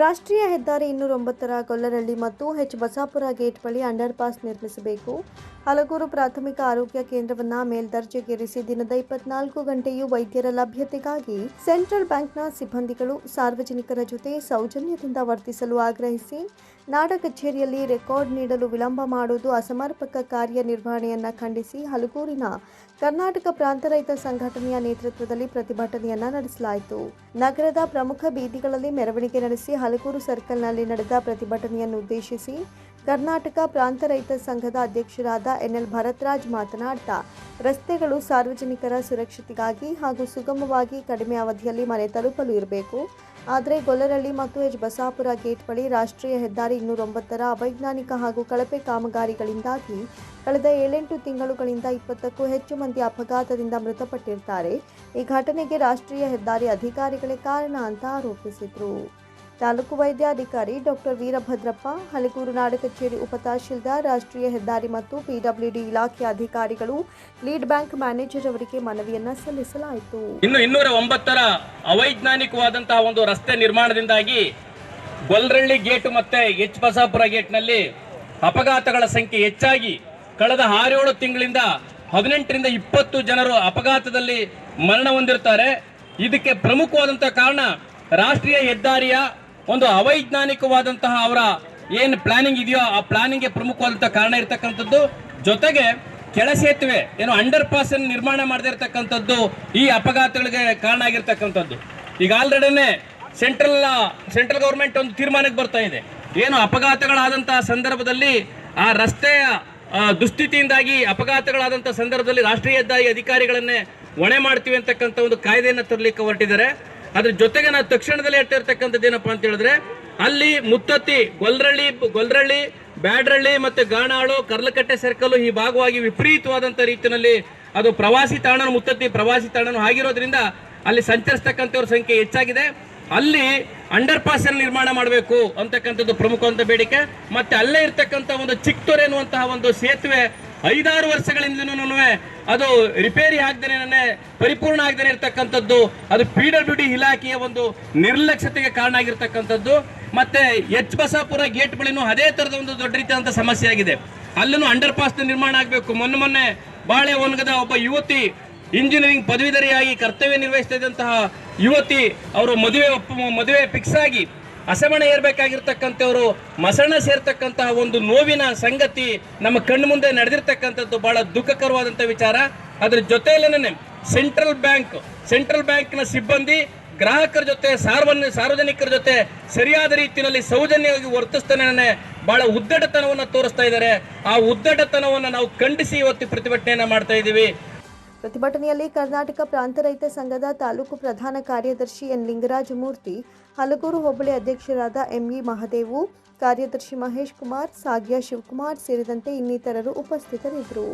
ರಾಷ್ಟ್ರೀಯ ಹೆದ್ದಾರಿ ಇನ್ನೂರ ಒಂಬತ್ತರ ಗೊಲ್ಲರಳ್ಳಿ ಮತ್ತು ಹೆಚ್ ಬಸಾಪುರ ಗೇಟ್ ಬಳಿ ಅಂಡರ್ ಪಾಸ್ ನಿರ್ಮಿಸಬೇಕು. ಹಲಗೂರು ಪ್ರಾಥಮಿಕ ಆರೋಗ್ಯ ಕೇಂದ್ರವನ್ನು ಮೇಲ್ದರ್ಜೆಗೇರಿಸಿ ದಿನದ ಇಪ್ಪತ್ನಾಲ್ಕು ಗಂಟೆಯೂ ವೈದ್ಯರ ಲಭ್ಯತೆಗಾಗಿ ಸೆಂಟ್ರಲ್ ಬ್ಯಾಂಕ್ನ ಸಿಬ್ಬಂದಿಗಳು ಸಾರ್ವಜನಿಕರ ಜೊತೆ ಸೌಜನ್ಯದಿಂದ ವರ್ತಿಸಲು ಆಗ್ರಹಿಸಿ ನಾಡ ಕಚೇರಿಯಲ್ಲಿ ರೆಕಾರ್ಡ್ ನೀಡಲು ವಿಳಂಬ ಮಾಡುವುದು ಅಸಮರ್ಪಕ ಕಾರ್ಯನಿರ್ವಹಣೆಯನ್ನ ಖಂಡಿಸಿ ಹಲಗೂರಿನ ಕರ್ನಾಟಕ ಪ್ರಾಂತ ರೈತ ಸಂಘಟನೆಯ ನೇತೃತ್ವದಲ್ಲಿ ಪ್ರತಿಭಟನೆಯನ್ನ ನಡೆಸಲಾಯಿತು. ನಗರದ ಪ್ರಮುಖ ಬೀದಿಗಳಲ್ಲಿ ಮೆರವಣಿಗೆ ನಡೆಸಿ ಹಲಗೂರು ಸರ್ಕಲ್ನಲ್ಲಿ ನಡೆದ ಪ್ರತಿಭಟನೆಯನ್ನು ಉದ್ದೇಶಿಸಿ ಕರ್ನಾಟಕ ಪ್ರಾಂತ ರೈತ ಸಂಘದ ಅಧ್ಯಕ್ಷರಾದ ಎನ್ಎಲ್ ಭರತ್ರಾಜ್ ಮಾತನಾಡ್ತಾ, ರಸ್ತೆಗಳು ಸಾರ್ವಜನಿಕರ ಸುರಕ್ಷತೆಗಾಗಿ ಹಾಗೂ ಸುಗಮವಾಗಿ ಕಡಿಮೆ ಅವಧಿಯಲ್ಲಿ ಮನೆ ತಲುಪಲು ಇರಬೇಕು. ಆದರೆ ಗೊಲ್ಲರಳ್ಳಿ ಮತ್ತು ಎಚ್. ಬಸಾಪುರ ಗೇಟ್ ಬಳಿ ರಾಷ್ಟ್ರೀಯ ಹೆದ್ದಾರಿ ಇನ್ನೂರೊಂಬತ್ತರ ಅವೈಜ್ಞಾನಿಕ ಹಾಗೂ ಕಳಪೆ ಕಾಮಗಾರಿಗಳಿಂದಾಗಿ ಕಳೆದ ಏಳೆಂಟು ತಿಂಗಳುಗಳಿಂದ ಇಪ್ಪತ್ತಕ್ಕೂ ಹೆಚ್ಚು ಮಂದಿ ಅಪಘಾತದಿಂದ ಮೃತಪಟ್ಟಿರ್ತಾರೆ. ಈ ಘಟನೆಗೆ ರಾಷ್ಟ್ರೀಯ ಹೆದ್ದಾರಿ ಅಧಿಕಾರಿಗಳೇ ಕಾರಣ ಅಂತ ಆರೋಪಿಸಿದರು. ತಾಲೂಕು ವೈದ್ಯಾಧಿಕಾರಿ ಡಾಕ್ಟರ್ ವೀರಭದ್ರಪ್ಪ ಹಲಗೂರು ನಾಡ ಕಚೇರಿ ಉಪತಹಶೀಲ್ದಾರ್ ರಾಷ್ಟ್ರೀಯ ಹೆದ್ದಾರಿ ಮತ್ತು ಪಿಡಬ್ಲ್ಯೂಡಿ ಇಲಾಖೆ ಅಧಿಕಾರಿಗಳು, ಲೀಡ್ ಬ್ಯಾಂಕ್ ಮ್ಯಾನೇಜರ್ ಅವರಿಗೆ ಮನವಿಯನ್ನ ಸಲ್ಲಿಸಲಾಯಿತು. ಇನ್ನು ಇನ್ನೂರ ಒಂಬತ್ತರ ಅವೈಜ್ಞಾನಿಕವಾದಂತಹ ಒಂದು ರಸ್ತೆ ನಿರ್ಮಾಣದಿಂದಾಗಿ ಗೊಲ್ರಳ್ಳಿ ಗೇಟ್ ಮತ್ತೆ ಎಚ್ ಬಸಾಪುರ ಗೇಟ್ನಲ್ಲಿ ಅಪಘಾತಗಳ ಸಂಖ್ಯೆ ಹೆಚ್ಚಾಗಿ ಕಳೆದ ಆರೇಳು ತಿಂಗಳಿಂದ ಹದಿನೆಂಟರಿಂದ ಇಪ್ಪತ್ತು ಜನರು ಅಪಘಾತದಲ್ಲಿ ಮರಣ ಹೊಂದಿರ್ತಾರೆ ಇದಕ್ಕೆ ಪ್ರಮುಖವಾದಂತಹ ಕಾರಣ ರಾಷ್ಟ್ರೀಯ ಹೆದ್ದಾರಿಯ ಒಂದು ಅವೈಜ್ಞಾನಿಕವಾದಂತಹ ಅವರ ಏನು ಪ್ಲಾನಿಂಗ್ ಇದೆಯೋ ಆ ಪ್ಲಾನಿಂಗ್ಗೆ ಪ್ರಮುಖವಾದಂತಹ ಕಾರಣ ಇರತಕ್ಕಂಥದ್ದು. ಜೊತೆಗೆ ಕೆಳ ಸೇತುವೆ, ಏನು ಅಂಡರ್ ಪಾಸ್ ನಿರ್ಮಾಣ ಮಾಡದೇ ಇರತಕ್ಕಂಥದ್ದು ಈ ಅಪಘಾತಗಳಿಗೆ ಕಾರಣ ಆಗಿರ್ತಕ್ಕಂಥದ್ದು. ಈಗ ಆಲ್ರೆಡಿನೇ ಸೆಂಟ್ರಲ್ ಸೆಂಟ್ರಲ್ ಗೌರ್ಮೆಂಟ್ ಒಂದು ತೀರ್ಮಾನಕ್ಕೆ ಬರ್ತಾ ಇದೆ. ಏನು ಅಪಘಾತಗಳಾದಂತಹ ಸಂದರ್ಭದಲ್ಲಿ ಆ ರಸ್ತೆಯ ದುಸ್ಥಿತಿಯಿಂದಾಗಿ ಅಪಘಾತಗಳಾದಂಥ ಸಂದರ್ಭದಲ್ಲಿ ರಾಷ್ಟ್ರೀಯ ಹೆದ್ದಾರಿ ಅಧಿಕಾರಿಗಳನ್ನೇ ಹೊಣೆ ಮಾಡ್ತೀವಿ ಅಂತಕ್ಕಂಥ ಒಂದು ಕಾಯ್ದೆಯನ್ನು ತರಲಿಕ್ಕೆ ಹೊರಟಿದ್ದಾರೆ. ಅದ್ರ ಜೊತೆಗೆ ನಾವು ತಕ್ಷಣದಲ್ಲಿ ಹೇಳ್ತಾ ಏನಪ್ಪ ಏನಪ್ಪಾ ಅಂತ ಹೇಳಿದ್ರೆ, ಅಲ್ಲಿ ಮುತ್ತತ್ತಿ, ಗೊಲ್ರಳ್ಳಿ ಗೊಲ್ರಳ್ಳಿ, ಬ್ಯಾಡ್ರಳ್ಳಿ ಮತ್ತು ಗಾಣಾಳು, ಕರ್ಲಕಟ್ಟೆ ಸರ್ಕಲ್ ಈ ಭಾಗವಾಗಿ ವಿಪರೀತವಾದಂಥ ರೀತಿಯಲ್ಲಿ ಅದು ಪ್ರವಾಸಿ ತಾಣ ಮುತ್ತತ್ತಿ ಪ್ರವಾಸಿ ತಾಣನು ಆಗಿರೋದ್ರಿಂದ ಅಲ್ಲಿ ಸಂಚರಿಸ್ತಕ್ಕಂಥವ್ರ ಸಂಖ್ಯೆ ಹೆಚ್ಚಾಗಿದೆ. ಅಲ್ಲಿ ಅಂಡರ್ ಪಾಸ್ ನಿರ್ಮಾಣ ಮಾಡಬೇಕು ಅಂತಕ್ಕಂಥದ್ದು ಪ್ರಮುಖವಂತ ಬೇಡಿಕೆ. ಮತ್ತೆ ಅಲ್ಲೇ ಇರ್ತಕ್ಕಂಥ ಒಂದು ಚಿಕ್ತೂರ್ ಎನ್ನುವಂತಹ ಒಂದು ಸೇತುವೆ ಐದಾರು ವರ್ಷಗಳಿಂದನೂ ಅದು ರಿಪೇರಿ ಆಗದೇನೆ ಪರಿಪೂರ್ಣ ಆಗದೇ ಇರತಕ್ಕಂಥದ್ದು. ಅದು ಪಿ ಇಲಾಖೆಯ ಒಂದು ನಿರ್ಲಕ್ಷ್ಯತೆಗೆ ಕಾರಣ ಆಗಿರ್ತಕ್ಕಂಥದ್ದು. ಮತ್ತೆ ಎಚ್ ಬಸಾಪುರ ಗೇಟ್ ಬಳಿನೂ ಅದೇ ತರದ ಒಂದು ದೊಡ್ಡ ರೀತಿಯಾದಂಥ ಸಮಸ್ಯೆ ಆಗಿದೆ. ಅಲ್ಲೂ ಅಂಡರ್ ಪಾಸ್ ನಿರ್ಮಾಣ ಆಗಬೇಕು. ಮೊನ್ನೆ ಮೊನ್ನೆ ಬಾಳೆ ಒಣಗದ ಒಬ್ಬ ಯುವತಿ ಇಂಜಿನಿಯರಿಂಗ್ ಪದವೀಧರಿಯಾಗಿ ಕರ್ತವ್ಯ ನಿರ್ವಹಿಸ್ತಾ ಯುವತಿ, ಅವರು ಮದುವೆ ಮದುವೆ ಫಿಕ್ಸ್ ಆಗಿ ಅಸಮಣ ಏರ್ಬೇಕಾಗಿರ್ತಕ್ಕಂಥವರು, ಮಸಣ ಸೇರ್ತಕ್ಕಂತಹ ಒಂದು ನೋವಿನ ಸಂಗತಿ ನಮ್ಮ ಕಣ್ಣು ಮುಂದೆ ನಡೆದಿರ್ತಕ್ಕಂಥದ್ದು ಬಹಳ ದುಃಖಕರವಾದಂಥ ವಿಚಾರ. ಅದ್ರ ಜೊತೆಯಲ್ಲೇನೆ ಸೆಂಟ್ರಲ್ ಬ್ಯಾಂಕ್ ಸೆಂಟ್ರಲ್ ಬ್ಯಾಂಕ್ನ ಸಿಬ್ಬಂದಿ ಗ್ರಾಹಕರ ಜೊತೆ ಸಾರ್ವಜನ ಸಾರ್ವಜನಿಕರ ಜೊತೆ ಸರಿಯಾದ ರೀತಿಯಲ್ಲಿ ಸೌಜನ್ಯವಾಗಿ ವರ್ತಿಸ್ತಾನೆ ಬಹಳ ಉದ್ದಟತನವನ್ನು ತೋರಿಸ್ತಾ ಇದ್ದಾರೆ. ಆ ಉದ್ದಟತನವನ್ನು ನಾವು ಖಂಡಿಸಿ ಇವತ್ತು ಪ್ರತಿಭಟನೆಯನ್ನು ಮಾಡ್ತಾ ಇದ್ದೀವಿ. ಪ್ರತಿಭಟನೆಯಲ್ಲಿ ಕರ್ನಾಟಕ ಪ್ರಾಂತ ರೈತ ಸಂಘದ ತಾಲೂಕು ಪ್ರಧಾನ ಕಾರ್ಯದರ್ಶಿ ಎನ್ ಲಿಂಗರಾಜ ಮೂರ್ತಿ, ಹಲಗೂರು ಹೋಬಳಿ ಅಧ್ಯಕ್ಷರಾದ ಎಂಇ ಮಹದೇವು, ಕಾರ್ಯದರ್ಶಿ ಮಹೇಶ್ ಕುಮಾರ್, ಸಾಗ್ಯ ಶಿವಕುಮಾರ್ ಸೇರಿದಂತೆ ಇನ್ನಿತರರು ಉಪಸ್ಥಿತರಿದ್ದರು.